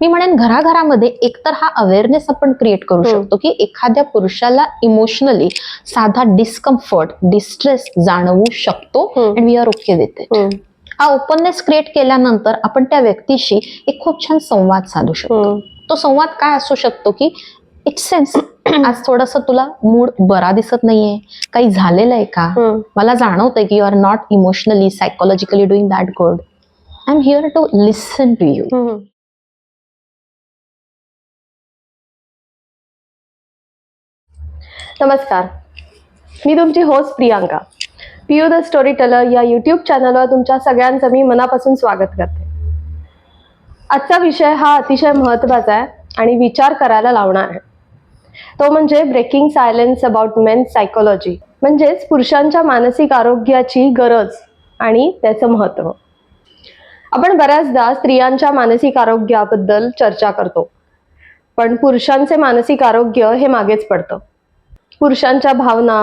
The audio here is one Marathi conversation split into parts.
मी म्हणेन घराघरामध्ये एकतर हा अवेअरनेस आपण क्रिएट करू. शकतो की एखाद्या पुरुषाला इमोशनली साधा डिस्कम्फर्ट डिस्ट्रेस जाणवू शकतो. And we are okay with it हा ओपननेस क्रिएट केल्यानंतर आपण त्या व्यक्तीशी एक खूप छान संवाद साधू शकतो. तो संवाद काय असू शकतो की इट्स सेन्स आज थोडस तुला मूड बरा दिसत नाहीये. काही झालेलं आहे का. मला जाणवतंय की you are not emotionally psychologically doing that good I am here to listen to you नमस्कार. मी तुमची host Priyanka. Piyu the story teller या यूट्यूब चॅनलवर तुमच्या सगळ्यांचं मी मनापासून स्वागत करते. आजचा विषय हा अतिशय महत्त्वाचा आहे आणि विचार करायला लावणार आहे. तो म्हणजे breaking silence about men psychology म्हणजेच पुरुषांच्या मानसिक आरोग्याची गरज आणि त्याचं महत्त्व. आपण बऱ्याचदा स्त्रियांच्या मानसिक आरोग्याबद्दल चर्चा करतो पण पुरुषांचे मानसिक आरोग्य हे मागेच पडतं. पुरुषांच्या भावना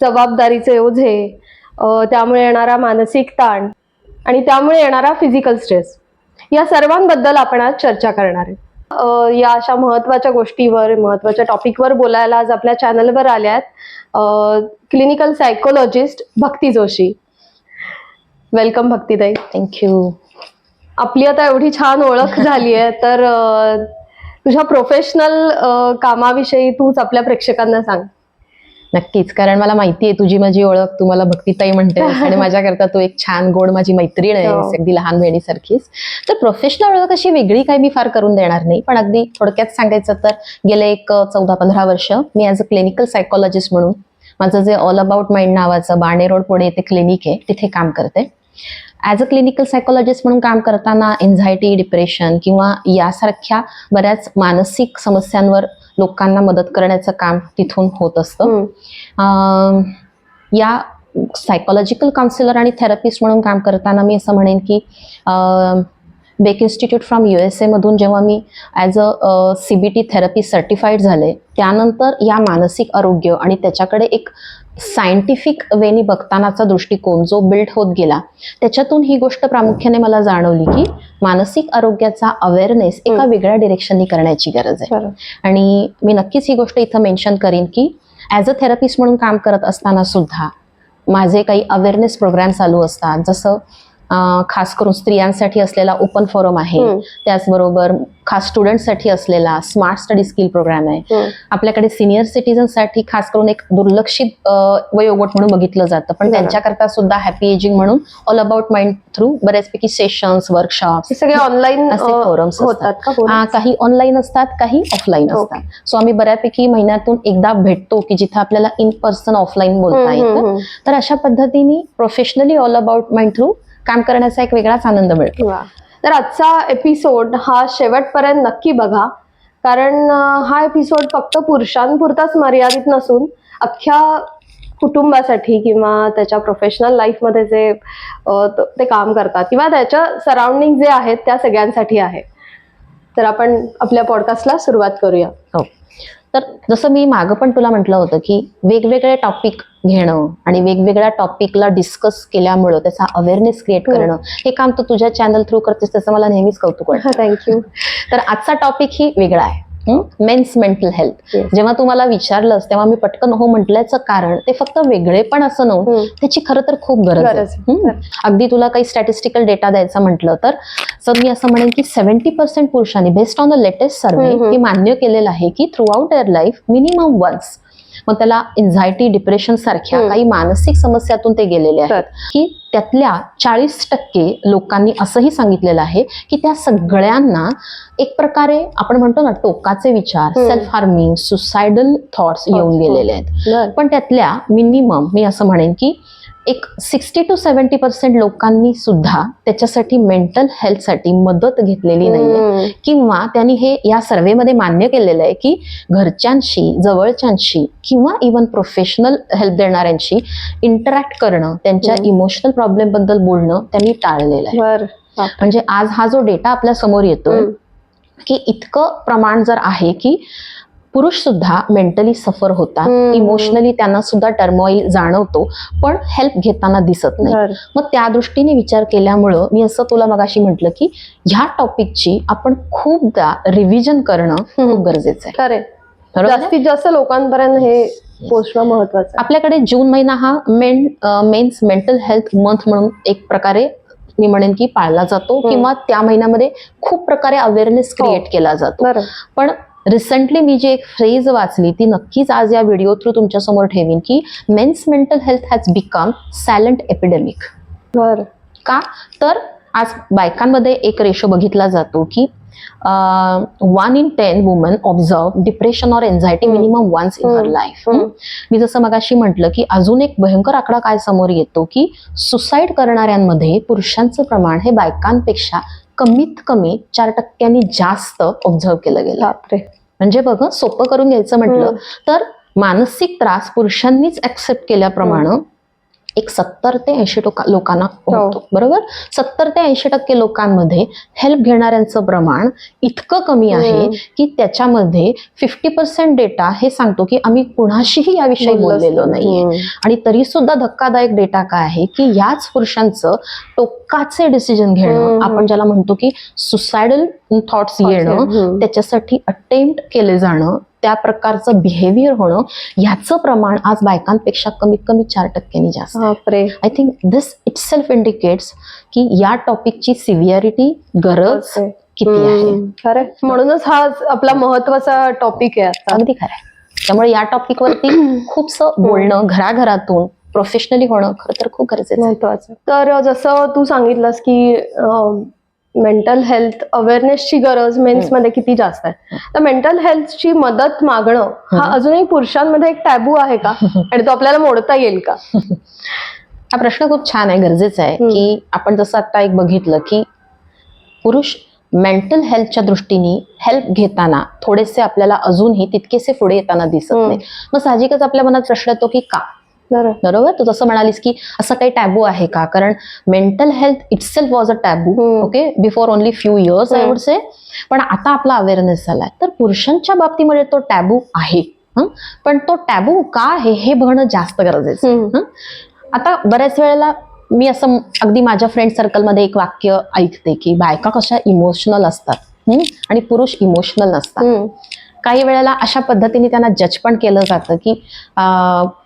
जबाबदारीचे ओझे त्यामुळे येणारा मानसिक ताण आणि त्यामुळे येणारा फिजिकल स्ट्रेस या सर्वांबद्दल आपण आज चर्चा करणार आहे. या अशा महत्त्वाच्या गोष्टीवर महत्त्वाच्या टॉपिकवर बोलायला आज आपल्या चॅनलवर आल्या आहेत clinical psychologist Bhakti Joshi. Welcome भक्तीताई. Thank you आपली आता एवढी छान ओळख झाली आहे तर तुझ्या प्रोफेशनल कामाविषयी तूच आपल्या प्रेक्षकांना सांग. नक्कीच. कारण मला माहिती आहे तुझी माझी ओळख तू मला भक्तीताई म्हणते आणि माझ्याकरता तू एक छान गोड माझी मैत्रीण आहे. हो. अगदी लहान बहिणीसारखीच. तर प्रोफेशनल ओळख अशी वेगळी काही मी फार करून देणार नाही. पण अगदी थोडक्यात सांगायचं तर गेले एक चौदा पंधरा वर्ष मी ॲज अ क्लिनिकल सायकोलॉजिस्ट म्हणून माझं जे ऑल अबाउट माइंड नावाचं बाणे रोड पुणे येथे क्लिनिक आहे तिथे काम करते. ॲज अ क्लिनिकल सायकोलॉजिस्ट म्हणून काम करताना एन्झायटी डिप्रेशन किंवा यासारख्या बऱ्याच मानसिक समस्यांवर लोकांना मदत करण्याचं काम तिथून होत असतं. या सायकोलॉजिकल काउन्सिलर आणि थेरपिस्ट म्हणून काम करताना मी असं म्हणेन की Beck institute from U S एमधून जेव्हा मी as a C B T therapy certified झाले त्यानंतर या मानसिक आरोग्य आणि त्याच्याकडे एक सायंटिफिक वेनी बघतानाचा दृष्टिकोन जो बिल्ड होत गेला त्याच्यातून ही गोष्ट प्रामुख्याने मला जाणवली की मानसिक आरोग्याचा अवेअरनेस एका. वेगळ्या डिरेक्शननी करण्याची गरज आहे. आणि मी नक्कीच ही गोष्ट इथं मेन्शन करीन की ॲज अ थेरपिस्ट म्हणून काम करत असताना सुद्धा माझे काही अवेअरनेस प्रोग्राम चालू असतात जसं खास करून स्त्रियांसाठी असलेला ओपन फोरम आहे. त्याचबरोबर खास स्टुडंटसाठी असलेला स्मार्ट स्टडी स्किल प्रोग्राम आहे. आपल्याकडे सिनियर सिटीजनसाठी खास करून एक दुर्लक्षित वयोगट म्हणून बघितलं जातं. पण. त्यांच्याकरता सुद्धा हॅपी एजिंग म्हणून ऑल अबाउट माइंड थ्रू बऱ्याचपैकी सेशन्स वर्कशॉप सगळे ऑनलाईन असे हा, forums? काही ऑनलाईन असतात काही ऑफलाईन. असतात. सो आम्ही बऱ्यापैकी महिन्यातून एकदा भेटतो की जिथे आपल्याला इन पर्सन ऑफलाईन बोलता येतं. तर अशा पद्धतीने professionally all about mind through काम करण्याचा एक वेगळाच आनंद मिळतो. तर आजचा एपिसोड हा शेवटपर्यंत नक्की बघा. कारण हा एपिसोड फक्त पुरुषांपुरताच मर्यादित नसून अख्ख्या कुटुंबासाठी किंवा त्याच्या प्रोफेशनल लाईफमध्ये जे ते काम करतात किंवा त्याच्या सराउंडिंग जे आहेत त्या सगळ्यांसाठी आहे. तर आपण आपल्या पॉडकास्टला सुरुवात करूया. हो. तर जसं मी मागं पण तुला म्हटलं होतं की वेगवेगळे टॉपिक घेणं आणि वेगवेगळ्या टॉपिकला डिस्कस केल्यामुळं त्याचा अवेअरनेस क्रिएट हो. करणं हे काम तू तुझ्या चॅनल थ्रू करतेस त्याचं मला नेहमीच कौतुक वाटतं. थँक्यू तर आजचा टॉपिक ही वेगळा आहे. Men's mental health. जेव्हा तू मला विचारलंस तेव्हा मी पटकन हो म्हटल्याचं कारण ते फक्त वेगळे पण असं नव्हतं. त्याची खरं तर खूप गरज आहे. अगदी तुला काही स्टॅटिस्टिकल डेटा द्यायचा म्हटलं तर सर मी असं म्हणेन की सेव्हन्टी पर्सेंट पुरुषांनी based on the latest survey. हे मान्य केलेलं आहे की throughout their life minimum once मग त्याला एन्झायटी डिप्रेशन सारख्या. काही मानसिक समस्यातून ते गेलेले आहेत. की त्यातल्या चाळीस टक्के लोकांनी असंही सांगितलेलं आहे की त्या सगळ्यांना एक प्रकारे आपण म्हणतो ना टोकाचे विचार. सेल्फ हार्मिंग सुसायडल थॉट्स येऊन हो. गेलेले आहेत. पण त्यातल्या मिनिमम मी असं म्हणेन की एक सिक्स्टी टू सेव्हन्टी पर्सेंट लोकांनी सुद्धा त्याच्यासाठी मेंटल हेल्थसाठी मदत घेतलेली नाहीये. किंवा त्यांनी हे या सर्वेमध्ये मान्य केलेलं आहे की घरच्यांशी जवळच्यांशी किंवा इवन प्रोफेशनल हेल्प देणाऱ्यांशी इंटरॅक्ट करणं त्यांच्या. इमोशनल प्रॉब्लेमबद्दल बोलणं त्यांनी टाळलेलं आहे. म्हणजे आज हा जो डेटा आपल्यासमोर हम्म. की इतकं प्रमाण जर आहे की पुरुष सुद्धा मेंटली सफर होतात. इमोशनली त्यांना सुद्धा टर्मॉईल जाणवतो पण हेल्प घेताना दिसत नाही. मग त्या दृष्टीने विचार केल्यामुळं मी असं तुला मगाशी म्हटलं की ह्या टॉपिकची आपण खूपदा रिव्हिजन करणं. खूप गरजेचं आहे खरे? जास्तीत जास्त लोकांपर्यंत हे पोचणं महत्वाचं आपल्याकडे जून महिना हा men men's mental health month म्हणून एक प्रकारे मी म्हणेन की पाळला जातो. किंवा त्या महिन्यामध्ये खूप प्रकारे अवेअरनेस हो. क्रिएट केला जातो पण रिसेंटली मी जी एक फ्रेज वाचली ती नक्कीच आज या व्हिडिओ थ्रू तुमच्यासमोर ठेवीन की men's mental health has become silent epidemic बरं का तर आज बायकांमध्ये एक रेशो बघितला जातो की one in ten woman observe depression or anxiety. Minimum once in her. Life. मी जसं मगाशी म्हटलं की अजून एक भयंकर आकडा काय समोर येतो की सुसाईड करणाऱ्यांमध्ये पुरुषांचं प्रमाण हे बायकांपेक्षा कमीत कमी चार टक्क्यांनी जास्त ऑब्झर्व केलं गेलं. म्हणजे बघ सोपं करून घ्यायचं म्हटलं. तर मानसिक त्रास पुरुषांनीच ऍक्सेप्ट केल्याप्रमाणे एक सत्तर ते ऐंशी टक्का लोकांना हो. होतो बरोबर सत्तर ते ऐंशी टक्के लोकांमध्ये हेल्प घेणाऱ्यांचं प्रमाण इतकं कमी आहे हम्म. की त्याच्यामध्ये फिफ्टी पर्सेंट डेटा हे सांगतो की आम्ही कुणाशीही याविषयी बोललेलो नाही. नाहीये. आणि तरी सुद्धा धक्कादायक डेटा काय आहे की याच पुरुषांचं टोकाचे डिसिजन घेणं. आपण ज्याला म्हणतो की सुसायडल थॉट्स येणं. त्याच्यासाठी अटेम्प्ट केले जाणं त्या प्रकारचं बिहेवियर होणं ह्याचं प्रमाण आज बायकांपेक्षा कमीत कमी चार टक्क्यांनी जास्त I think this itself indicates की या टॉपिकची सिव्हिअरिटी गरज. किती आहे. खरंय. म्हणूनच हा आपला महत्त्वाचा टॉपिक आहे आता. अगदी खरं आहे त्यामुळे या टॉपिकवरती खूपसं बोलणं घराघरातून प्रोफेशनली होणं खरं तर खूप गरजेचं महत्वाचं. तर जसं तू सांगितलंस की मेंटल हेल्थ अवेअरनेसची गरज मेन्समध्ये किती जास्त आहे तर मेंटल हेल्थची मदत मागणं हा. अजूनही पुरुषांमध्ये एक टॅबू आहे का आणि तो आपल्याला मोडता येईल का हा प्रश्न खूप छान आहे गरजेचा आहे. की आपण जसं आता एक बघितलं की पुरुष मेंटल हेल्थच्या दृष्टीने हेल्प घेताना थोडेसे आपल्याला अजूनही तितकेसे पुढे येताना दिसत. नाही मग साहजिकच आपल्या मनात प्रश्न येतो की का बरोबर तू जसं म्हणालीस की असं काही टॅबू आहे का कारण mental health itself was a taboo. Okay before only few years I. Would say पण आता आपला अवेअरनेस झालाय तर पुरुषांच्या बाबतीमध्ये तो टॅबू आहे? पण तो टॅबू का आहे हे बघणं जास्त गरजेचं? आता बऱ्याच वेळेला मी असं अगदी माझ्या फ्रेंड सर्कलमध्ये एक वाक्य ऐकते की बायका कशा इमोशनल असतात? आणि पुरुष इमोशनल नसतात. काही वेळेला अशा पद्धतीने त्यांना जज पण केलं जातं की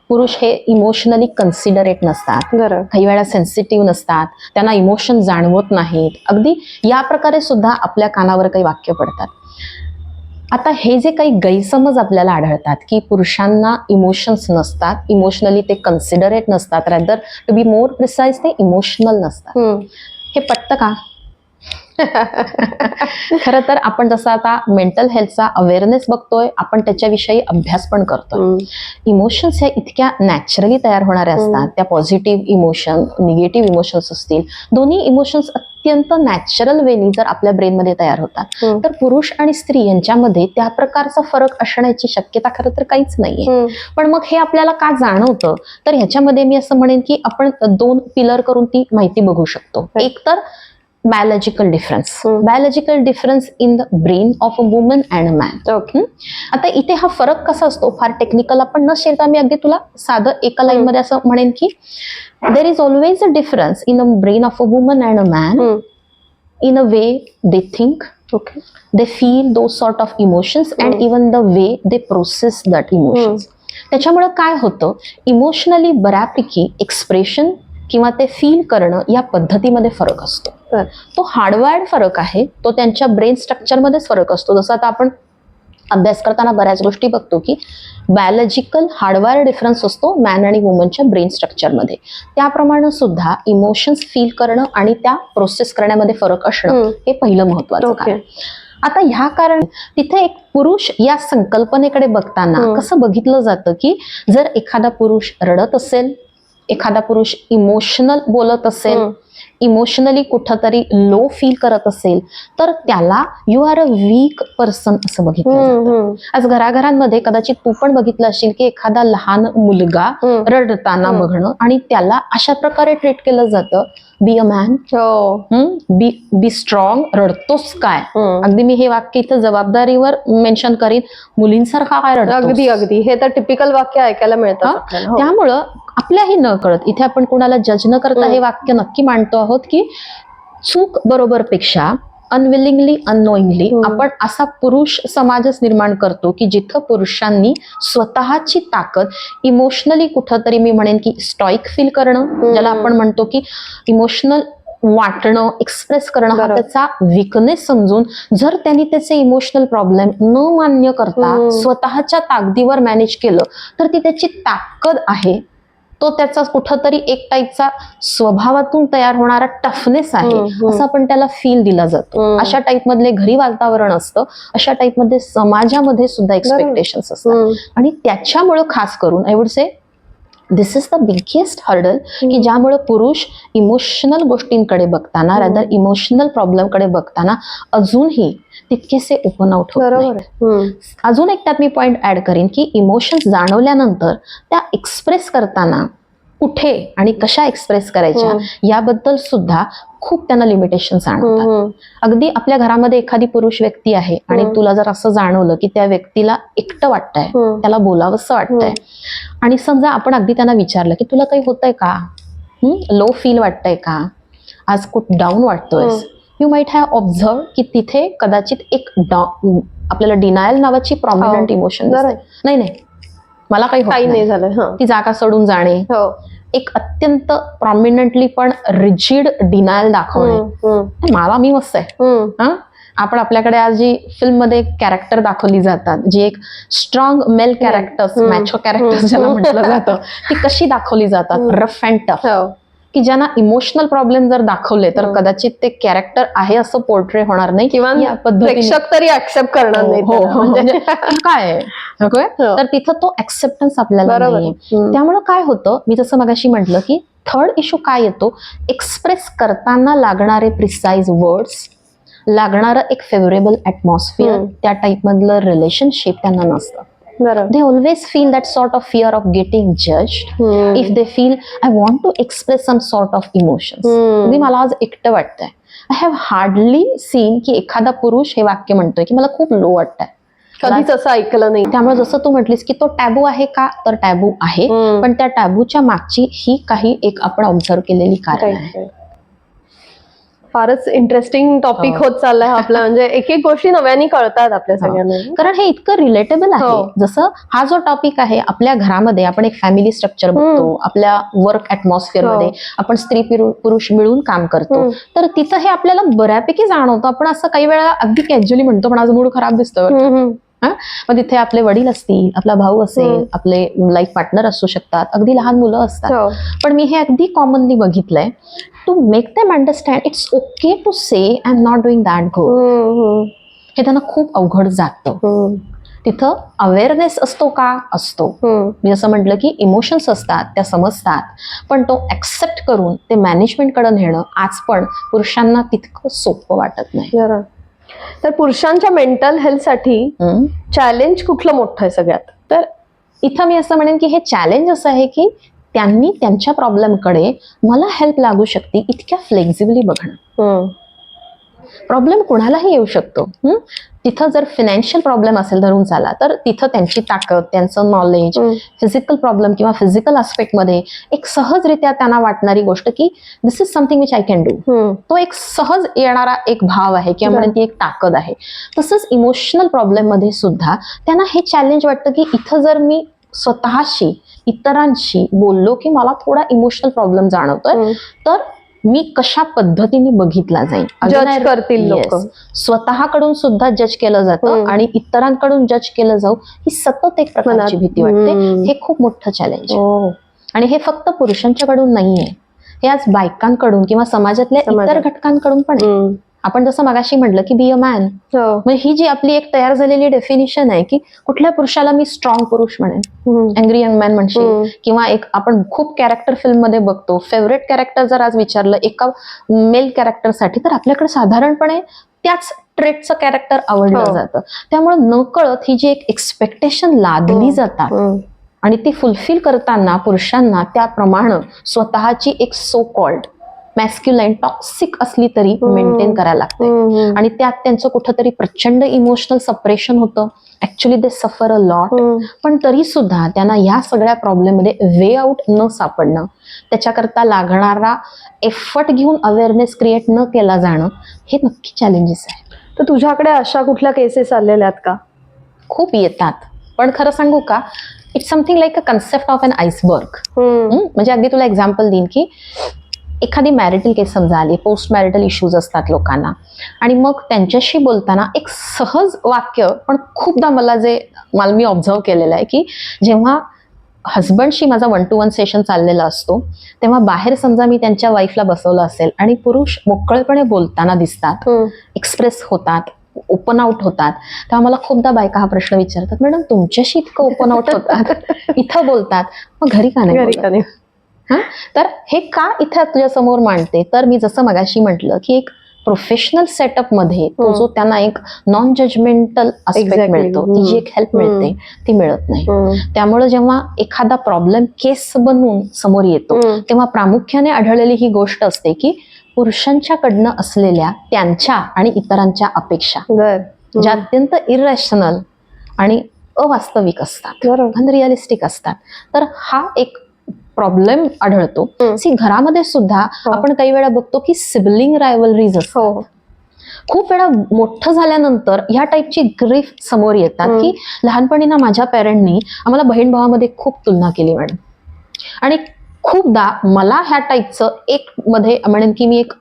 पुरुष हे इमोशनली कन्सिडरेट नसतात. काही वेळा सेन्सिटिव्ह नसतात. त्यांना इमोशन जाणवत नाहीत. अगदी या प्रकारे सुद्धा आपल्या कानावर काही वाक्य पडतात. आता हे जे काही गैरसमज आपल्याला आढळतात की पुरुषांना इमोशन्स नसतात इमोशनली ते कन्सिडरेट नसतात rather to be more precise ते इमोशनल नसतात. हे पटतं का? खरं तर आपण जसं आता मेंटल हेल्थचा अवेअरनेस बघतोय आपण त्याच्याविषयी अभ्यास पण करतोय. इमोशन्स ह्या इतक्या नॅचरली तयार होणाऱ्या. असतात त्या पॉझिटिव्ह इमोशन निगेटिव्ह इमोशन्स असतील दोन्ही इमोशन्स अत्यंत नॅचरल वेनी जर आपल्या ब्रेनमध्ये तयार होतात. तर पुरुष आणि स्त्री यांच्यामध्ये त्या प्रकारचा फरक असण्याची शक्यता खरं तर काहीच नाहीये. पण मग हे आपल्याला का जाणवतं तर ह्याच्यामध्ये मी असं म्हणेन की आपण दोन पिलर करून ती माहिती बघू शकतो. एक तर biological difference. Biological difference in the brain of a woman and a man okay आता इथे हा फरक कसा असतो? फार टेक्निकल आपण न शिरता मी अगदी तुला साधं एका लाईन मध्ये असं म्हणेन की there is always a difference in a brain of a woman and a man in a way they think okay they feel those sort of emotions and Hmm. even the way they process that emotions. त्याच्यामुळे काय होतं? इमोशनली बऱ्यापैकी एक्सप्रेशन किंवा ते फील करणं या पद्धतीमध्ये फरक असतो. तो हार्डवायर्ड फरक आहे तो त्यांच्या ब्रेन स्ट्रक्चरमध्येच फरक असतो जसं आता आपण अभ्यास करताना बऱ्याच गोष्टी बघतो की बायोलॉजिकल हार्डवायर डिफरन्स असतो मॅन आणि वुमनच्या ब्रेन स्ट्रक्चरमध्ये त्याप्रमाणे सुद्धा इमोशन्स फील करणं आणि त्या प्रोसेस करण्यामध्ये फरक असणं. हे पहिलं महत्वाचं कारण आता ह्या कारण तिथे एक पुरुष या संकल्पनेकडे बघताना. कसं बघितलं जातं की जर एखादा पुरुष रडत असेल एखादा पुरुष इमोशनल बोलत असेल इमोशनली कुठंतरी लो फील करत असेल तर त्याला you are a weak person असं बघितलं आज घराघरांमध्ये कदाचित तू पण बघितलं असेल की एखादा लहान मुलगा. रडताना. बघणं आणि त्याला अशा प्रकारे ट्रीट केलं जातं be a man B be strong रडतोस काय. अगदी मी हे वाक्य इथं जबाबदारीवर मेन्शन करीन मुलींसारखा काय रडतोस? अगदी अगदी हे तर टिपिकल वाक्य ऐकायला मिळतं हा? हो. त्यामुळं आपल्याही न कळत इथे आपण कोणाला जज न करता. हे वाक्य नक्की मांडतो आहोत की चूक बरोबर पेक्षा अनविलिंगली अननोईंगली हम्म. आपण असा पुरुष समाजच निर्माण करतो की जिथं पुरुषांनी स्वतःची ताकद इमोशनली कुठंतरी मी म्हणेन की स्टॉईक फील करणं ज्याला आपण म्हणतो की इमोशनल वाटणं एक्सप्रेस करणं हा. त्याचा विकनेस समजून जर त्यांनी त्याचे इमोशनल प्रॉब्लेम न मान्य करता हम्म. स्वतःच्या ताकदीवर मॅनेज केलं तर ती त्याची ताकद आहे तो त्याचा कुठंतरी एक टाईपचा स्वभावातून तयार होणारा टफनेस आहे. असं आपण त्याला फील दिला जातो. अशा टाईप मधले घरी वातावरण असतं अशा टाईपमध्ये समाजामध्ये सुद्धा एक्सपेक्टेशन्स असतात. आणि त्याच्यामुळं खास करून I would say this is the biggest hurdle की ज्यामुळे पुरुष इमोशनल गोष्टींकडे बघताना. रादर इमोशनल प्रॉब्लेमकडे बघताना अजूनही तितकेसे ओपन आउट बरोबर. हम्म. अजून एक त्यात मी पॉइंट ऍड करीन की इमोशन्स जाणवल्यानंतर त्या एक्सप्रेस करताना कुठे आणि कशा एक्सप्रेस करायच्या हम्म. याबद्दल सुद्धा खूप त्यांना लिमिटेशन जाणवतात हम्म. अगदी आपल्या घरामध्ये एखादी पुरुष व्यक्ती आहे आणि. तुला जर असं जाणवलं की त्या व्यक्तीला एकटं वाटतंय. त्याला बोलावंसं वाटतंय आणि समजा आपण अगदी त्यांना विचारलं की तुला काही होतंय का? लो फील वाटतंय का? आज खूप डाऊन वाटतोयस. यू माइट हॅव ऑब्झर्व की तिथे कदाचित एक आपल्याला डिनायल नावाची प्रॉमिनंट हो. इमोशन. नाही नाही. मला काही नाही झालं ती जागा सोडून जाणे. हो. एक अत्यंत प्रॉमिनंटली पण रिजिड डिनायल दाखवणे. मला मी मस्त आहे. हा आपण आपल्याकडे आज जी फिल्ममध्ये कॅरेक्टर दाखवली जातात जी एक strong male characters. Macho characters. ज्याला म्हटलं जातं ती कशी दाखवली जातात. रफ अँड टफ की ज्यांना इमोशनल प्रॉब्लेम जर दाखवले तर हम्म. कदाचित ते कॅरेक्टर आहे असं पोर्ट्रे होणार नाही किंवा प्रेक्षक तरी ऍक्सेप्ट करणार नाही हो. हो, म्हणजे म्हणजे हे काय? हो. तर तिथं तो ऍक्सेप्टन्स आपल्याला. त्यामुळं काय होतं मी जसं मगाशी म्हटलं की थर्ड इश्यू काय येतो एक्सप्रेस करताना लागणारे प्रिसाइज वर्ड्स लागणारं एक फेवरेबल ऍटमॉस्फिअर. त्या टाईप मधलं रिलेशनशिप त्यांना नसतं बरोबर they always feel that sort of fear of getting जज. If they feel I want to express some sort of emotions hmm. अगदी मला आज एकटं वाटतंय आय हॅव हार्डली सीन की एखादा पुरुष हे वाक्य म्हणतोय की मला खूप लो वाटतंय कधीच असं ऐकलं नाही त्यामुळे जसं तू म्हटलीस की तो टॅबू आहे का तर टॅबू आहे. पण त्या टॅबूच्या मागची ही काही एक आपण ऑब्झर्व केलेली कारण आहे. फारच इंटरेस्टिंग टॉपिक. होत चाललाय आपला म्हणजे एक एक गोष्टी नव्याने कळतात आपल्या. सगळ्यांना कारण हे इतकं रिलेटेबल आहे हो. जसं हा जो टॉपिक आहे आपल्या घरामध्ये आपण एक फॅमिली स्ट्रक्चर बघतो आपल्या वर्क ऍटमॉस्फिअरमध्ये हो. आपण स्त्री पिरु- पुरुष मिळून काम करतो. तर तिथं हे आपल्याला बऱ्यापैकी जाणवतं आपण असं काही वेळा अगदी कॅज्युअली म्हणतो पण आज मूड खराब दिसतोय मग तिथे आपले वडील असतील आपला भाऊ असेल. आपले लाईफ पार्टनर असू शकतात अगदी लहान मुलं असतात. हो. पण मी हे अगदी कॉमनली बघितलंय. To make them understand it's okay to say I am not doing that go हे त्यांना खूप अवघड जातं. तिथं अवेअरनेस असतो का? असतो. मी जसं म्हटलं की इमोशन्स असतात त्या समजतात. पण तो ऍक्सेप्ट करून ते मॅनेजमेंटकडे नेणं आज पण पुरुषांना तितकं सोपं वाटत नाही. तर पुरुषांच्या मेंटल हेल्थसाठी? चॅलेंज कुठलं मोठं आहे सगळ्यात? तर इथं मी असं म्हणेन की हे चॅलेंज असं आहे की त्यांनी त्यांच्या प्रॉब्लेमकडे मला हेल्प लागू शकते इतक्या फ्लेक्झिबली बघणं. प्रॉब्लेम कोणालाही येऊ शकतो? तिथं जर फिनान्शियल प्रॉब्लेम असेल धरून चाला तर तिथं त्यांची ताकद त्यांचं नॉलेज. फिजिकल प्रॉब्लेम किंवा फिजिकलमध्ये एक सहजरित्या त्यांना वाटणारी गोष्ट की this is something which I can do. तो एक सहज येणारा एक भाव आहे किंवा म्हणून ती एक ताकद आहे तसंच इमोशनल प्रॉब्लेममध्ये सुद्धा त्यांना हे चॅलेंज वाटतं की इथं जर मी स्वतःशी इतरांशी बोललो की मला थोडा इमोशनल प्रॉब्लेम जाणवतोय. तर मी कशा पद्धतीने बघितला जाईल I- करतील लोकं. स्वतःकडून सुद्धा जज केलं जातं. आणि इतरांकडून जज केलं जाऊ ही सतत एक प्रकारची. भीती वाटते. हे खूप मोठं चॅलेंज हो. आणि हे फक्त पुरुषांच्याकडून नाहीये हे आज बायकांकडून किंवा समाजातल्या समाजात. इतर घटकांकडून पण आहे. आपण जसं मगाशी म्हटलं की बी अ मॅन हो म्हणजे ही जी आपली एक तयार झालेली डेफिनेशन आहे की कुठल्या पुरुषाला मी स्ट्रॉंग पुरुष म्हणेन. अँग्री यंग मॅन म्हणशील हम्म. किंवा एक आपण खूप कॅरेक्टर फिल्ममध्ये बघतो फेवरेट कॅरेक्टर जर आज विचारलं एका मेल कॅरेक्टरसाठी तर आपल्याकडे साधारणपणे त्याच ट्रेटचं कॅरेक्टर आवडलं हो. जातं त्यामुळे नकळत ही जी एक एक्सपेक्टेशन लादली. जातात. आणि ती फुलफिल करताना पुरुषांना त्याप्रमाणे स्वतःची एक सो कॉल्ड मॅस्क्युलाईन टॉक्सिक असली तरी. मेंटेन करायला लागते. आणि त्यात त्यांचं कुठंतरी प्रचंड इमोशनल सपरेशन होतं actually they suffer a lot. पण तरी सुद्धा त्यांना या सगळ्या प्रॉब्लेममध्ये वे आउट न सापडणं त्याच्याकरता लागणारा एफर्ट घेऊन अवेअरनेस क्रिएट न केला जाणं हे नक्की चॅलेंजेस आहे तर तुझ्याकडे अशा कुठल्या केसेस आलेल्या आहेत का खूप येतात पण खरं सांगू का it's something like a concept of an iceberg. म्हणजे अगदी तुला एक्झाम्पल देईन की एखादी मॅरिटल केस समजा आली पोस्ट मॅरिटल इश्यूज असतात लोकांना आणि मग त्यांच्याशी बोलताना एक सहज वाक्य पण खूपदा मला जे मला मी ऑब्झर्व केलेलं आहे की जेव्हा हजबंडशी माझा वन टू वन सेशन चाललेला असतो तेव्हा बाहेर समजा मी त्यांच्या वाईफला बसवलं असेल आणि पुरुष मोकळेपणे बोलताना दिसतात. एक्सप्रेस होतात ओपन आउट होतात तेव्हा मला खूपदा बायका हा प्रश्न विचारतात मॅडम तुमच्याशी इतकं ओपन आउट होतात इथं बोलतात मग घरी का नाही घरी बोलत?" का नाही? हा तर हे का इथं तुझ्या समोर मांडते तर मी जसं मगाशी म्हटलं की एक प्रोफेशनल सेटअपमध्ये तो. जो त्यांना एक नॉन जजमेंटल आस्पेक्ट. मिळतो ती जी एक हेल्प. मिळते ती मिळत नाही हम्म. त्यामुळे जेव्हा एखादा प्रॉब्लेम केस बनवून समोर येतो. तेव्हा प्रामुख्याने आढळलेली ही गोष्ट असते की पुरुषांच्याकडनं असलेल्या त्यांच्या आणि इतरांच्या अपेक्षा ज्या अत्यंत इरॅशनल आणि अवास्तविक असतात बरोबर अनरिअलिस्टिक असतात तर हा एक प्रॉब्लेम आढळतो. सी घरामध्ये सुद्धा हो. आपण काही वेळा बघतो की सिबलिंग रायवलरीज असतात हो खूप वेळा मोठं झाल्यानंतर ह्या टाईपची ग्रीफ समोर येतात. की लहानपणी ना माझ्या पेरेंटनी आम्हाला बहीण भावामध्ये खूप तुलना केली मॅडम आणि खूपदा मला ह्या टाईपचं एक मध्ये म्हणेन की मी एक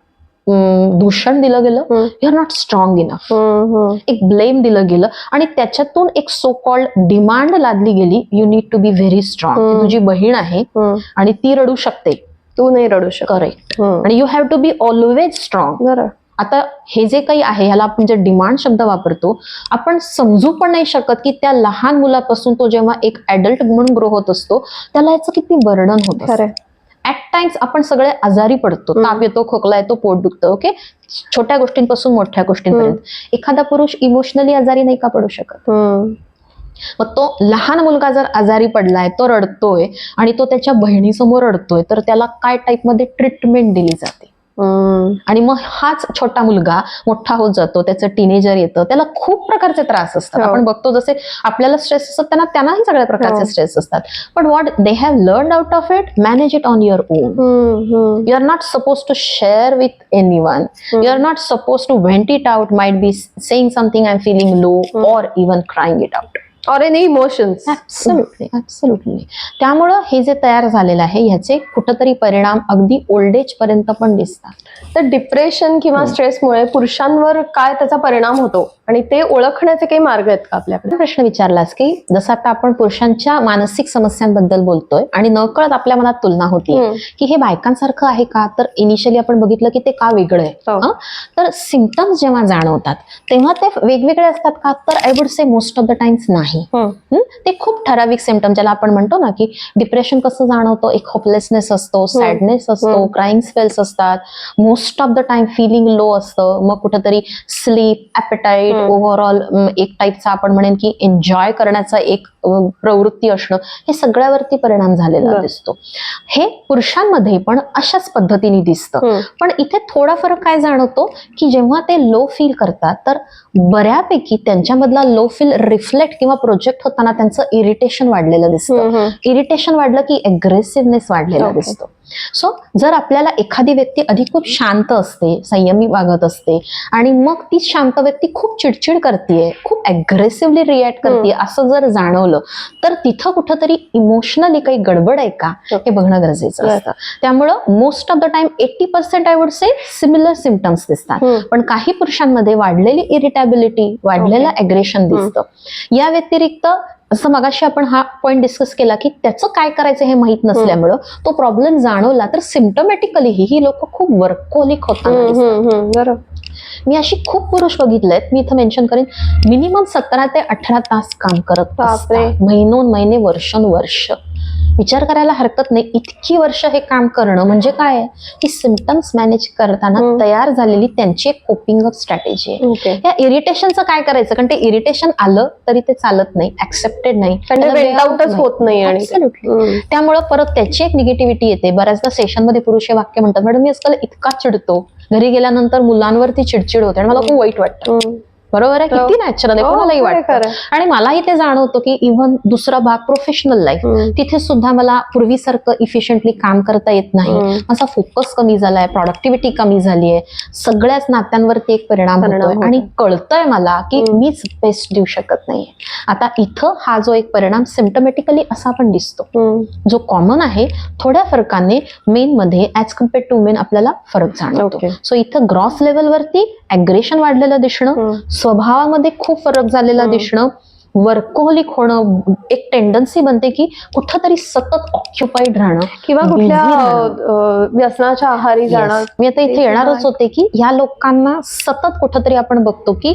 दूषण दिलं गेलं. You are not strong enough. एक ब्लेम दिलं गेलं आणि त्याच्यातून एक सो कॉल्ड डिमांड लादली गेली you need to be very strong. तुझी बहीण आहे. आणि ती रडू शकते तू नाही रडू शकत करेक्ट. आणि you have to be always strong बरं आता हे जे काही आहे ह्याला आपण जे डिमांड शब्द वापरतो आपण समजू पण नाही शकत की त्या लहान मुलापासून तो जेव्हा एक ऍडल्ट म्हणून ग्रो होत असतो त्याला याचं किती बर्डन होत ऍट टाइम्स आपण सगळे आजारी पडतो. ताप येतो खोकला येतो पोट दुखतं ओके छोट्या गोष्टींपासून मोठ्या गोष्टींपर्यंत एखादा पुरुष इमोशनली आजारी नाही का पडू शकत. मग तो लहान मुलगा जर आजारी पडलाय तो रडतोय आणि तो त्याच्या बहिणीसमोर रडतोय तर त्याला काय टाईपमध्ये ट्रीटमेंट दिली जाते. आणि मग हाच छोटा मुलगा मोठा होत जातो त्याचं टीनेजर येतं त्याला खूप प्रकारचे त्रास असतात हो. आपण बघतो जसे आपल्याला स्ट्रेस असतात त्यांना त्यांनाही सगळ्या प्रकारचे हो. स्ट्रेस असतात पण what they have learn out of it manage it on your own hmm. Hmm. you are not supposed to share with anyone Hmm. you are not supposed to vent it out might be s- saying something i'm feeling low Hmm. or even or any emotions. Absolutely absolutely त्यामुळं हे जे तयार झालेलं आहे ह्याचे कुठंतरी परिणाम अगदी ओल्ड एज पर्यंत पण दिसतात. तर डिप्रेशन किंवा स्ट्रेसमुळे पुरुषांवर काय त्याचा परिणाम होतो? आणि ते ओळखण्याचे काही मार्ग आहेत का आपल्याकडे? प्रश्न विचारलास की जसं आता आपण पुरुषांच्या मानसिक समस्यांबद्दल बोलतोय आणि नकळत आपल्या मनात तुलना होती. की हे बायकांसारखं आहे का? तर इनिशियली आपण बघितलं की ते का वेगळं आहे? हो. हं? तर सिमटम्स जेव्हा जाणवतात तेव्हा ते वेगवेगळे असतात का? तर I would say most of the times नाही. हम्म. हं? ते खूप ठराविक सिमटम ज्याला आपण म्हणतो ना की डिप्रेशन कसं जाणवतो एक होपलेसनेस असतो सॅडनेस असतो. क्राईंग स्पेल्स असतात most of the time feeling low असतं मग कुठेतरी स्लीप ॲपेटाईट. ओव्हरऑल एक टाईपचा आपण म्हणेन की एन्जॉय करण्याचा एक प्रवृत्ती असणं हे सगळ्यावरती परिणाम झालेला. दिसतो हे पुरुषांमध्ये पण अशाच पद्धतीने दिसतं. पण इथे थोडा फरक काय जाणवतो की जेव्हा ते लो फील करतात तर बऱ्यापैकी त्यांच्यामधला लो फील रिफ्लेक्ट किंवा प्रोजेक्ट होताना त्यांचं इरिटेशन वाढलेलं दिसतं. इरिटेशन वाढलं की अग्रेसिव्हनेस वाढलेला. दिसतो सो जर आपल्याला एखादी व्यक्ती अधिक खूप शांत असते संयमी वागत असते आणि मग ती शांत व्यक्ती खूप चिडचिड करते खूप अग्रेसिव्हली रिॲक्ट करते असं जर जाणवलं तर तिथं कुठंतरी इमोशनली काही गडबड आहे का? हे. बघणं गरजेचं. असतं. त्यामुळं most of the time eighty percent I would say similar symptoms दिसतात. पण काही पुरुषांमध्ये वाढलेली इरिटॅबिलिटी वाढलेलं अग्रेशन दिसतं. या व्यतिरिक्त असं मगाशी आपण हा पॉईंट डिस्कस केला की त्याचं काय करायचं हे माहीत नसल्यामुळं तो प्रॉब्लेम जाणवला तर सिम्टमॅटिकली ही लोक खूप वर्कोलिक. बरोबर. मी अशी खूप पुरुष बघितलेत. मी इथं मेन्शन करेन. मिनिमम सतरा ते अठरा तास काम करत महिनोन महिने वर्षानुवर्ष. विचार करायला हरकत नाही. इतकी वर्ष हे काम करणं म्हणजे काय आहे? की सिमटम्स मॅनेज करताना. तयार झालेली त्यांची एक कोपिंग अप स्ट्रॅटेजी आहे. या इरिटेशनचं काय करायचं? कारण ते इरिटेशन आलं तरी ते चालत नाही ऍक्सेप्टेड नाही. होत नाही. त्यामुळं परत त्याची एक निगेटिव्हिटी येते. बऱ्याचदा सेशनमध्ये पुरुष हे वाक्य म्हणतात मॅडम मी आजकाल इतका चिडतो. घरी गेल्यानंतर मुलांवरती चिडचिड होते आणि मला खूप वाईट वाटतं. बरोबर आहे हो. किती नॅचरल आहे हो, कोणालाही वाटतं. आणि मलाही ते जाणवतं की इव्हन दुसरा भाग प्रोफेशनल लाईफ. तिथे सुद्धा मला पूर्वीसारखं इफिशियंटली काम करता येत नाही. माझा फोकस कमी झालाय प्रॉडक्टिव्हिटी कमी झाली आहे सगळ्याच नात्यांवरती एक परिणाम होतोय. आणि कळतंय मला की. मीच बेस्ट देऊ शकत नाहीये आता इथं हा जो एक परिणाम सिम्टमॅटिकली असा पण दिसतो. जो कॉमन आहे थोड्या फरकाने मेन मध्ये ऍज कंपेअर टू मेन आपल्याला फरक जाणवतो. सो इथं ग्रॉस लेवलवरती अग्रेशन वाढलेलं दिसणं. स्वभावामध्ये खूप फरक झालेला. दिसणं वर्कोहलिक होणं एक टेंडन्सी बनते की कुठंतरी सतत ऑक्युपाईड राहणं किंवा कुठल्या व्यसनाच्या आहारी जाणं. मी आता इथे येणारच. होते की या लोकांना सतत कुठंतरी आपण बघतो की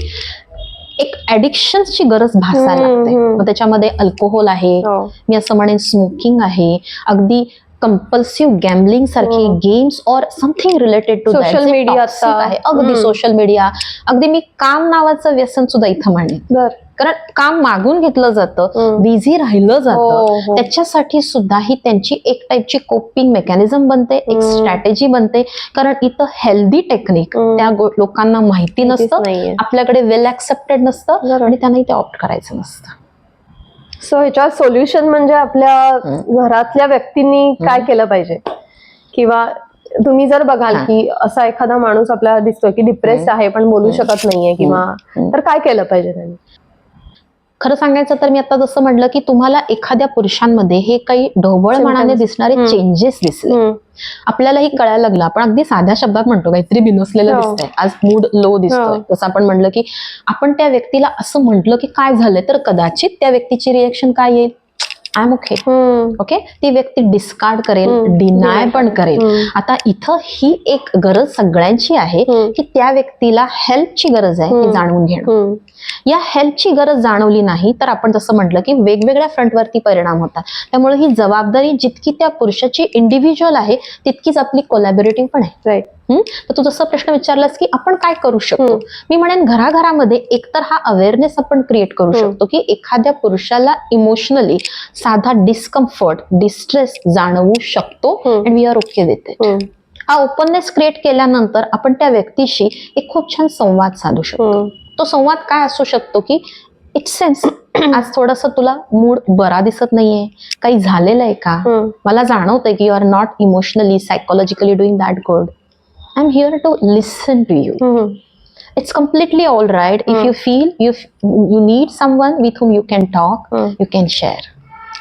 एक ऍडिक्शनची गरज भासायला लागते. मग त्याच्यामध्ये अल्कोहोल आहे हो. मी असं म्हणेन स्मोकिंग आहे अगदी कंपल्सिव्ह गॅमलिंग सारखी. Games or something related to media आता. आहे अगदी. सोशल मीडिया अगदी मी काम नावाचं व्यसन सुद्धा इथं बर कारण काम मागून घेतलं जातं. बिझी राहिलं हो, जातं हो. त्याच्यासाठी सुद्धा ही त्यांची एक टाईपची कोपिंग मेकॅनिझम बनते एक. स्ट्रॅटेजी बनते कारण इथं हेल्दी टेक्निक. त्या लोकांना माहिती नसतं. आपल्याकडे वेल ऍक्सेप्टेड नसतं. आणि त्यांनाही ते ऑप्ट करायचं नसतं सो ह्याच्यावर सोल्युशन म्हणजे आपल्या. घरातल्या व्यक्तींनी काय. केलं पाहिजे किंवा तुम्ही जर बघाल. की असा एखादा माणूस आपल्याला दिसतोय की डिप्रेस आहे पण बोलू. शकत नाहीये किंवा. तर काय केलं पाहिजे त्यांनी खरं सांगायचं तर मी आता जसं म्हटलं की तुम्हाला एखाद्या पुरुषांमध्ये हे काही ढोबळमानाने Symptoms. दिसणारे. चेंजेस दिसले. आपल्यालाही कळायला लागलं आपण अगदी साध्या शब्दात म्हणतो काहीतरी बिनसलेलं हो. दिसतंय आज मूड लो दिसतोय हो. जसं आपण म्हणलं की आपण त्या व्यक्तीला असं म्हटलं की काय झालंय तर कदाचित त्या व्यक्तीची रिएक्शन काय येईल आय एम ओके. ओके ती व्यक्ती डिस्कार्ड करेल. डिनाय पण करेल. आता इथं ही एक गरज सगळ्यांची आहे. की त्या व्यक्तीला हेल्पची गरज आहे हे. जाणून घेणं. या हेल्पची गरज जाणवली नाही तर आपण जसं म्हटलं की वेगवेगळ्या फ्रंटवरती परिणाम होतात त्यामुळे ही जबाबदारी जितकी त्या पुरुषाची इंडिव्हिज्युअल आहे तितकीच आपली कोलॅबोरेटिव्ह पण आहे Right. तर तू जसं प्रश्न विचारलास की आपण काय करू शकतो. मी म्हणेन घराघरामध्ये एकतर हा अवेअरनेस आपण क्रिएट करू. शकतो की एखाद्या पुरुषाला इमोशनली साधा डिस्कम्फर्ट डिस्ट्रेस जाणवू शकतो. And we are okay with it. हा ओपननेस क्रिएट केल्यानंतर आपण त्या व्यक्तीशी एक खूप छान संवाद साधू शकतो. तो संवाद काय असू शकतो की इट सेन्स आज थोडस तुला मूड बरा दिसत नाहीये काही झालेलं आहे का. मला जाणवतंय की you are not emotionally psychologically doing that good I'm here to listen to you. Mm-hmm. It's completely all right. If mm. you feel you you need someone with whom you can talk, mm. you can share.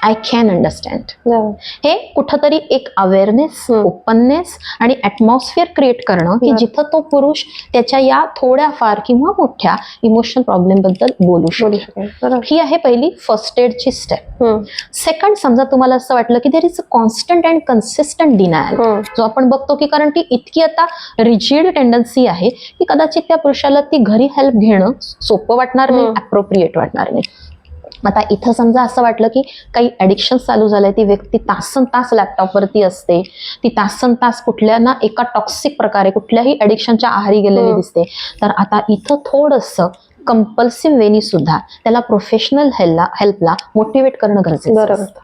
I can understand. हे कुठंतरी एक अवेअरनेस. ओपननेस आणि ऍटमॉस्फिअर क्रिएट करणं की. जिथं तो पुरुष त्याच्या या थोड्याफार किंवा मोठ्या इमोशनल प्रॉब्लेमबद्दल बोलू. बरोबर. ही आहे पहिली फर्स्ट एडची स्टेप. सेकंड समजा तुम्हाला असं वाटलं की there is a constant and consistent denial. जो आपण बघतो की कारण ती इतकी आता रिजिड टेंडन्सी आहे की कदाचित त्या पुरुषाला ती घरी हेल्प घेणं सोपं वाटणार नाही. अप्रोप्रिएट वाटणार नाही आता इथं समजा असं वाटलं की काही ॲडिक्शन चालू झालंय ती व्यक्ती तासन तास लॅपटॉपवरती असते ती तासन तास कुठल्या ना एका टॉक्सिक प्रकारे कुठल्याही ॲडिक्शनच्या आहारी गेलेली. दिसते तर आता इथं थोडंसं कंपल्सिव्ह वेनी सुद्धा त्याला प्रोफेशनल हेल्पला हेल्पला मोटिवेट करणं गरजेचं बरोबर. असतं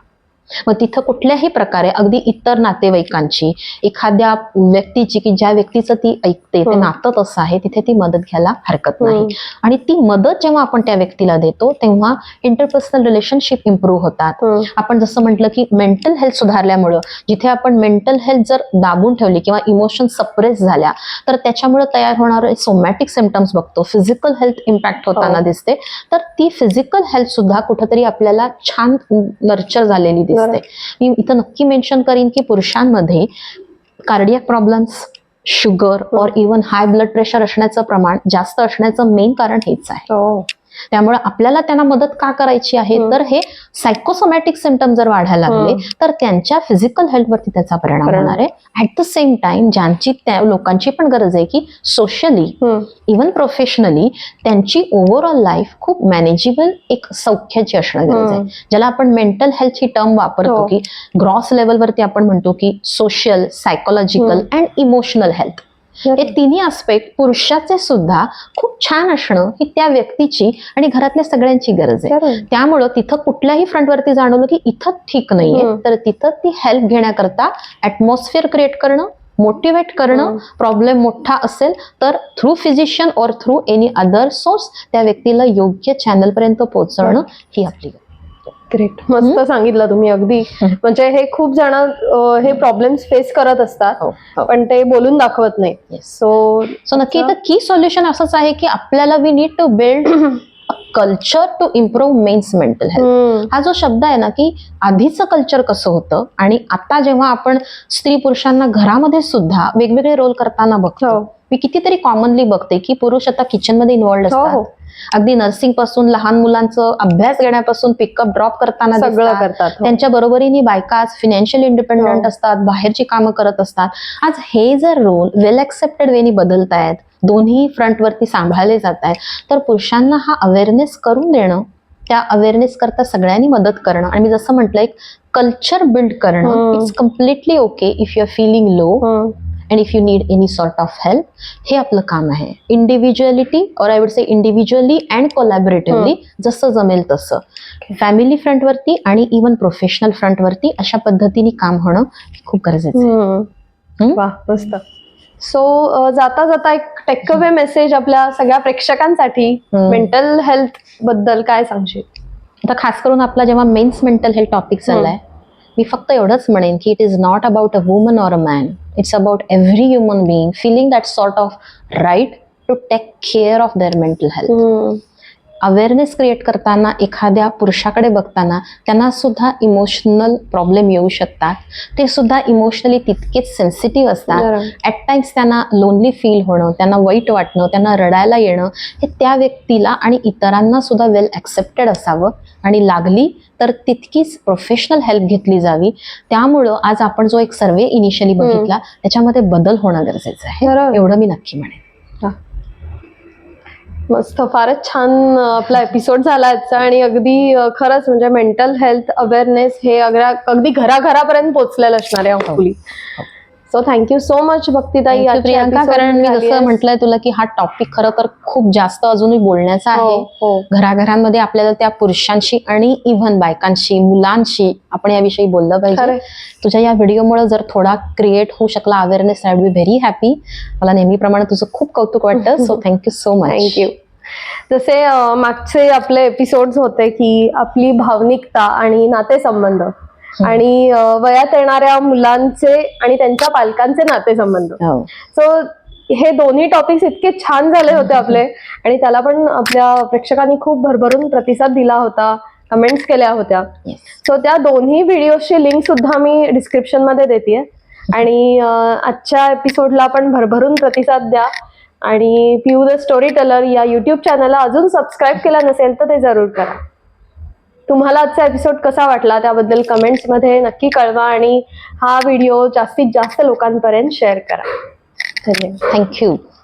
मग तिथं कुठल्याही प्रकारे अगदी इतर नातेवाईकांची एखाद्या व्यक्तीची की ज्या व्यक्तीचं ती ऐकते ते हम्म. नातं तसं आहे तिथे ती मदत घ्यायला हरकत नाही हम्म. आणि ती मदत जेव्हा आपण त्या व्यक्तीला देतो तेव्हा इंटरपर्सनल रिलेशनशिप इम्प्रूव्ह होतात हम्म. आपण जसं म्हटलं की मेंटल हेल्थ सुधारल्यामुळं जिथे आपण मेंटल हेल्थ जर दाबून ठेवली किंवा इमोशन सप्रेस झाल्या तर त्याच्यामुळे तयार होणारे सोमॅटिक सिमटम्स बघतो फिजिकल हेल्थ इम्पॅक्ट होताना हो. दिसते तर ती फिजिकल हेल्थ सुद्धा कुठंतरी आपल्याला छान नर्चर झालेली दिसते दिसते मी इथं नक्की मेन्शन करीन की पुरुषांमध्ये cardiac problems sugar or even high blood pressure असण्याचं प्रमाण जास्त असण्याचं मेन कारण हेच आहे हो. त्यामुळे आपल्याला त्यांना मदत का करायची आहे. तर हे सायकोसोमॅटिक सिमटम जर वाढायला लागले. तर त्यांच्या फिजिकल हेल्थवरती त्याचा परिणाम. होणार आहे ऍट द सेम टाइम ज्यांची त्या लोकांची पण गरज आहे की सोशली. इवन प्रोफेशनली त्यांची ओव्हरऑल लाईफ खूप मॅनेजेबल एक सौख्याची असणं गरज आहे. ज्याला आपण मेंटल हेल्थ ही टर्म वापरतो हो. की ग्रॉस लेवलवरती आपण म्हणतो की social psychological. And emotional health हे तिन्ही आस्पेक्ट पुरुषाचे सुद्धा खूप छान असणं ही त्या व्यक्तीची आणि घरातल्या सगळ्यांची गरज आहे. त्यामुळं तिथं कुठल्याही फ्रंटवरती जाणवलं की इथं ठीक नाहीये. तर तिथं ती हेल्प घेण्याकरता ऍटमॉस्फिअर क्रिएट करणं मोटिवेट करणं. प्रॉब्लेम मोठा असेल तर थ्रू फिजिशियन और थ्रू एनी अदर सोर्स त्या व्यक्तीला योग्य चॅनल पर्यंत पोहोचवणं ही आपली ग्रेट मस्त सांगितलं तुम्ही अगदी. म्हणजे हे खूप जण हे प्रॉब्लेम्स फेस करत असतात हो, हो. पण ते बोलून दाखवत नाही. सो सो नक्की. इथं की सोल्युशन असंच आहे की आपल्याला we need to build culture to improve men's mental health हा जो शब्द आहे ना की आधीचं कल्चर कसं होतं आणि आता जेव्हा आपण स्त्री पुरुषांना घरामध्ये सुद्धा वेगवेगळे रोल करताना बघतो हो. मी कितीतरी कॉमनली बघते की पुरुष आता किचनमध्ये इन्व्हॉल्ड हो हो असतात अगदी नर्सिंगपासून लहान मुलांचं अभ्यास घेण्यापासून पिकअप ड्रॉप करताना सगळं. करतात हो. त्यांच्या बरोबरीने बायका आज फिनान्शियल इंडिपेंडंट हो. असतात बाहेरची कामं करत असतात आज हे जर रोल वेल ऍक्सेप्टेड वेनी बदलत आहेत दोन्ही फ्रंटवरती सांभाळले जात आहेत तर पुरुषांना हा अवेअरनेस करून देणं त्या अवेअरनेस करता सगळ्यांनी मदत करणं आणि मी जसं म्हटलं एक कल्चर बिल्ड करणं. It's completely okay if you are feeling low. And if you need any sort of help हे आपलं काम आहे. इंडिव्हिज्युअलिटी और I would say individually and collaboratively जसं जमेल तसं. फॅमिली फ्रंटवरती आणि इवन प्रोफेशनल फ्रंटवरती अशा पद्धतीने काम होणं खूप गरजेचं? वा मस्त. सो जाता जाता एक टेकअवे मेसेज आपल्या सगळ्या प्रेक्षकांसाठी. मेंटल हेल्थबद्दल काय सांगशील? आता खास करून आपला जेव्हा मेन्स मेंटल हेल्थ टॉपिक चाललाय मी फक्त एवढंच म्हणेन की it is not about a woman or a man it's about every human being feeling that sort of right to take care of their mental health mm. Awareness create करताना एखाद्या पुरुषाकडे बघताना त्यांना सुद्धा इमोशनल प्रॉब्लेम येऊ शकतात. ते सुद्धा इमोशनली तितकेच सेन्सिटिव्ह असतात. ॲट टाइम्स त्यांना लोनली फील होणं त्यांना वाईट वाटणं त्यांना रडायला येणं हे त्या व्यक्तीला आणि इतरांना सुद्धा वेल ॲक्सेप्टेड असावं. आणि लागली तर तितकीच प्रोफेशनल हेल्प घेतली जावी. त्यामुळं आज आपण जो एक सर्वे इनिशियली बघितला त्याच्यामध्ये बदल होणं गरजेचं आहे. एवढं मी नक्की म्हणेन. मस्त फारच छान आपला एपिसोड झाला आजचा आणि अगदी खरंच म्हणजे मेंटल हेल्थ अवेअरनेस हे अगदी घराघरापर्यंत पोहोचलेलं असणार आहे hopefully. So thank you so much भक्तीताई Priyanka कारण मी जसं. म्हटलंय तुला की हा टॉपिक खरं तर खूप जास्त अजूनही बोलण्याचा हो, आहे हो. घराघरांमध्ये आपल्याला त्या पुरुषांशी आणि इव्हन बायकांशी मुलांशी आपण याविषयी बोललं. पाहिजे तुझ्या या व्हिडिओमुळे जर थोडा क्रिएट होऊ शकला awareness I be very happy मला नेहमीप्रमाणे तुझं खूप कौतुक वाटतं so thank you so much thank you जसे मागचे आपले एपिसोड्स होते की आपली भावनिकता आणि नातेसंबंध आणि वयात येणाऱ्या मुलांचे आणि त्यांच्या पालकांचे नातेसंबंध. हो. सो हे दोन्ही टॉपिक्स इतके छान झाले होते आपले आणि त्याला पण आपल्या प्रेक्षकांनी खूप भरभरून प्रतिसाद दिला होता कमेंट्स केल्या होत्या. सो त्या दोन्ही व्हिडिओची लिंक सुद्धा मी डिस्क्रिप्शनमध्ये देते आणि आजच्या एपिसोडला पण भरभरून प्रतिसाद द्या. आणि पिऊ द स्टोरी टेलर या युट्यूब चॅनलला अजून सबस्क्राईब केलं नसेल तर ते जरूर करा. तुम्हाला आजचा एपिसोड कसा वाटला त्याबद्दल कमेंट्समध्ये नक्की कळवा आणि हा व्हिडिओ जास्तीत जास्त लोकांपर्यंत शेअर करा. धन्यवाद. थँक्यू